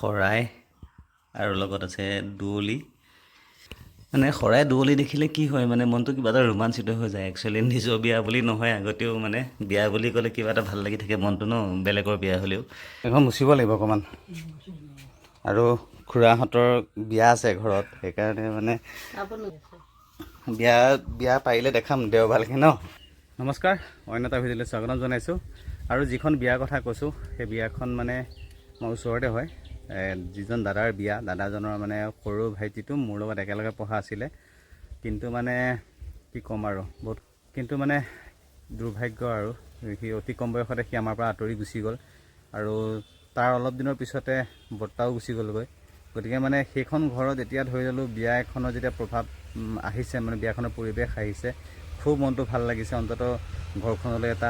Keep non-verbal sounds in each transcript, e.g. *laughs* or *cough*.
শৰাই আৰু লগত আছে দুৱলি। মানে শৰাই দুৱলি দেখিলে কি হয় মানে মনটো কিবা এটা ৰোমাঞ্চিত হৈ যায়। একচুৱেলি নিজৰ বিয়া বুলি নহয় আগতেও মানে বিয়া বুলি ক'লে কিবা এটা ভাল লাগি থাকে মনটো ন বেলেগৰ বিয়া হ'লেও। এখন মুচিব লাগিব অকণমান। আৰু খুৰাহঁতৰ বিয়া আছে ঘৰত সেইকাৰণে মানে বিয়া বিয়া পাৰিলে দেখাম দেওবাৰলৈকে ন? নমস্কাৰ অন্য এটা ভিডিঅ'লৈ স্বাগতম জনাইছোঁ। আৰু যিখন বিয়াৰ কথা কৈছোঁ সেই বিয়াখন মানে মোৰ ওচৰতে হয়। যিজন দাদাৰ বিয়া দাদাজনৰ মানে সৰু ভাইটিটো মোৰ লগত একেলগে পঢ়া আছিলে। কিন্তু মানে কি ক'ম আৰু বহুত কিন্তু মানে দুৰ্ভাগ্য আৰু সি অতি কম বয়সতে সি আমাৰ পৰা আঁতৰি গুচি গ'ল। আৰু তাৰ অলপ দিনৰ পিছতে বৰ্তাও গুচি গ'লগৈ। গতিকে মানে সেইখন ঘৰত এতিয়া ধৰি ল'লোঁ বিয়া এখনৰ যেতিয়া প্ৰভাৱ আহিছে মানে বিয়াখনৰ পৰিৱেশ আহিছে খুব মনটো ভাল লাগিছে। অন্ততঃ ঘৰখনলৈ এটা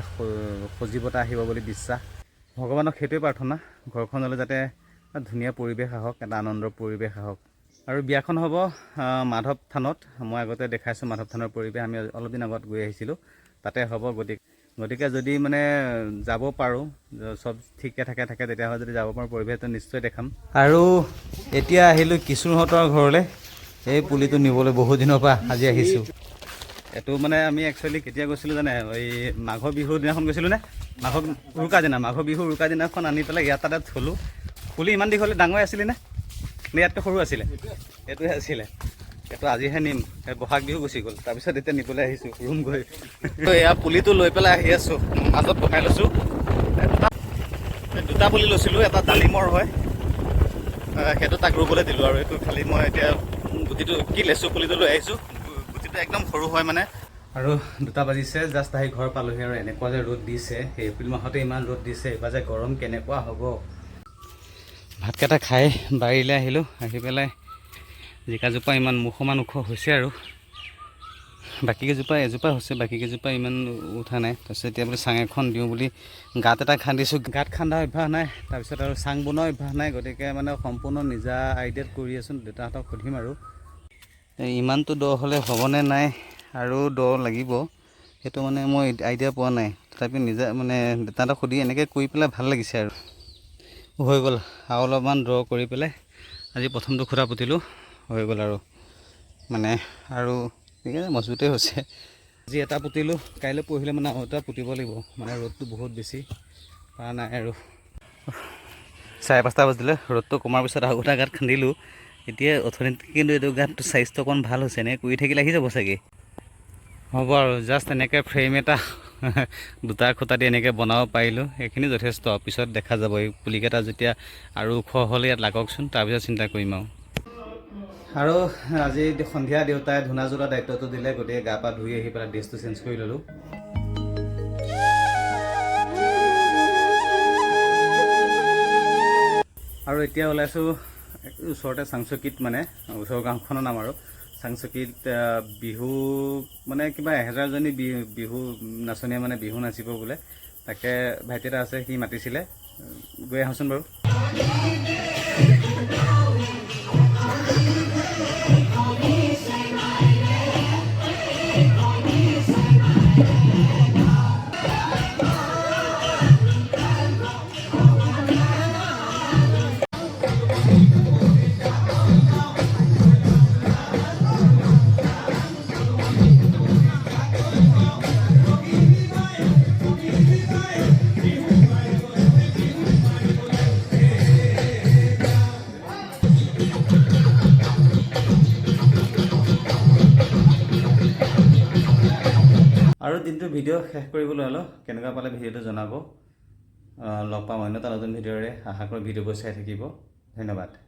সজীৱতা আহিব বুলি বিশ্বাস। ভগৱানক সেইটোৱে প্ৰাৰ্থনা ঘৰখনলৈ যাতে ধুনীয়া পৰিৱেশ আহক এটা আনন্দৰ পৰিৱেশ আহক। আৰু বিয়াখন হ'ব মাধৱ থানত। মই আগতে দেখাইছোঁ মাধৱ থানৰ পৰিৱেশ আমি অলপ দিন আগত গৈ আহিছিলোঁ। তাতে হ'ব গতিকে গতিকে যদি মানে যাব পাৰোঁ চব ঠিকে থাকে থাকে তেতিয়াহ'লে যদি যাব পাৰোঁ পৰিৱেশটো নিশ্চয় দেখাম। আৰু এতিয়া আহিলোঁ কিশোৰহঁতৰ ঘৰলৈ। এই পুলিটো নিবলৈ বহু দিনৰ পৰা আজি আহিছোঁ। এইটো মানে আমি একচুৱেলি কেতিয়া গৈছিলোঁ জানে? এই মাঘৰ বিহুৰ দিনাখন গৈছিলোঁ নে? মাঘ উৰুকা দিনা মাঘ বিহুৰ উৰুকা দিনাখন আনি পেলাই ইয়াত তাতে থলোঁ। পুলি ইমান দীঘল ডাঙৰ আছিলে নে? নে ইয়াতকৈ সৰু আছিলে? এইটোহে আছিলে। এইটো আজিহে নিম। বহাগ বিহু গুচি গ'ল। তাৰপিছত এতিয়া নিবলৈ আহিছোঁ ৰুম গৈ। এয়া পুলিটো লৈ পেলাই আহি আছোঁ। মাজত বহাই লৈছোঁ। দুটা- পুলি লৈছিলোঁ এটা ডালিমৰ হয়। সেইটো তাক ৰুবলৈ দিলোঁ আৰু এইটো খালি মই এতিয়া গুটিটো কি লেচু পুলিটো লৈ আহিছোঁ। গুটিটো একদম সৰু হয় মানে। আৰু দুটা বাজিছে জাষ্ট আহি ঘৰ পালোহি আৰু এনেকুৱা যে ৰ'দ দিছে। এপ্ৰিল মাহতে ইমান ৰ'দ দিছে এইবাৰ যে গৰম কেনেকুৱা হ'ব? ভাতকেইটা খাই বাৰীলৈ আহিলোঁ। আহি পেলাই জিকাজোপা ইমান মুখমান ওখ হৈছে আৰু। বাকী কেইজোপা এজোপা হৈছে বাকী কেইজোপা ইমান উঠা নাই। তাৰপিছত এতিয়া বোলে চাং এখন দিওঁ বুলি গাঁত এটা খান্দিছোঁ। গাঁত খান্দা অভ্যাস নাই তাৰপিছত আৰু চাং বনোৱা অভ্যাস নাই। গতিকে মানে সম্পূৰ্ণ নিজা আইডিয়াত কৰি আছোঁ দেউতাহঁতক সুধিম আৰু। ইমানটো দ হ'লে হ'বনে নাই আৰু দ লাগিব সেইটো মানে মই আইডিয়া পোৱা নাই। তথাপি নিজে মানে দেউতাহঁতক সুধি এনেকৈ কৰি পেলাই ভাল লাগিছে আৰু। হৈ গ'ল। আৰু অলপমান দ কৰি পেলাই আজি প্ৰথমটো খুটা পুতিলোঁ হৈ গ'ল আৰু। মানে আৰু ঠিক আছে মজবুতেই হৈছে। আজি এটা পুতিলোঁ কাইলৈ পৰহিলৈ মানে আৰু এটা পুতিব লাগিব। মানে ৰ'দটো বহুত বেছি পৰা নাই আৰু। চাৰে পাঁচটা বাজিলে ৰ'দটো কমাৰ পিছত আৰু এটা গাঁত খান্দিলোঁ। এতিয়া অথনিত কিন্তু এইটো গাঁতটো চাইজটো অকণমান ভাল হৈছে এনেকৈ কৰি থাকিলে আহি যাব চাগে। হ'ব আৰু জাষ্ট এনেকৈ ফ্ৰেম এটা *laughs* দুটা খুটা দি এনেকৈ বনাব পাৰিলোঁ। সেইখিনি যথেষ্ট। পিছত দেখা যাব। এই পুলিকেইটা যেতিয়া আৰু ওখ হ'লে ইয়াত লাগকচোন তাৰপিছত চিন্তা কৰিম আৰু। আৰু আজি সন্ধিয়া দেউতাই ধূনা জ্বলোৱা দায়িত্বটো দিলে গতিকে গা পা ধুই আহি পেলাই ড্ৰেছটো চেঞ্জ কৰি ল'লোঁ। আৰু এতিয়া ওলাইছোঁ ওচৰতে চাংচকীত মানে ওচৰৰ গাঁওখনৰ নাম আৰু। চাংচকীত বিহু মানে কিবা এহেজাৰজনী বিহু বিহু নাচনীয়ে মানে বিহু নাচিব বোলে। তাকে ভাইটি এটা আছে সি মাতিছিলে। গৈ আহোঁচোন বাৰু। আৰু দিনটো ভিডিঅ' শেষ কৰিবলৈ হ'লেও কেনেকুৱা পালে ভিডিঅ'টো জনাব লগ পাম অন্য এটা নতুন ভিডিঅ'ৰে। আশা কৰোঁ ভিডিঅ'বোৰ চাই থাকিব। ধন্যবাদ।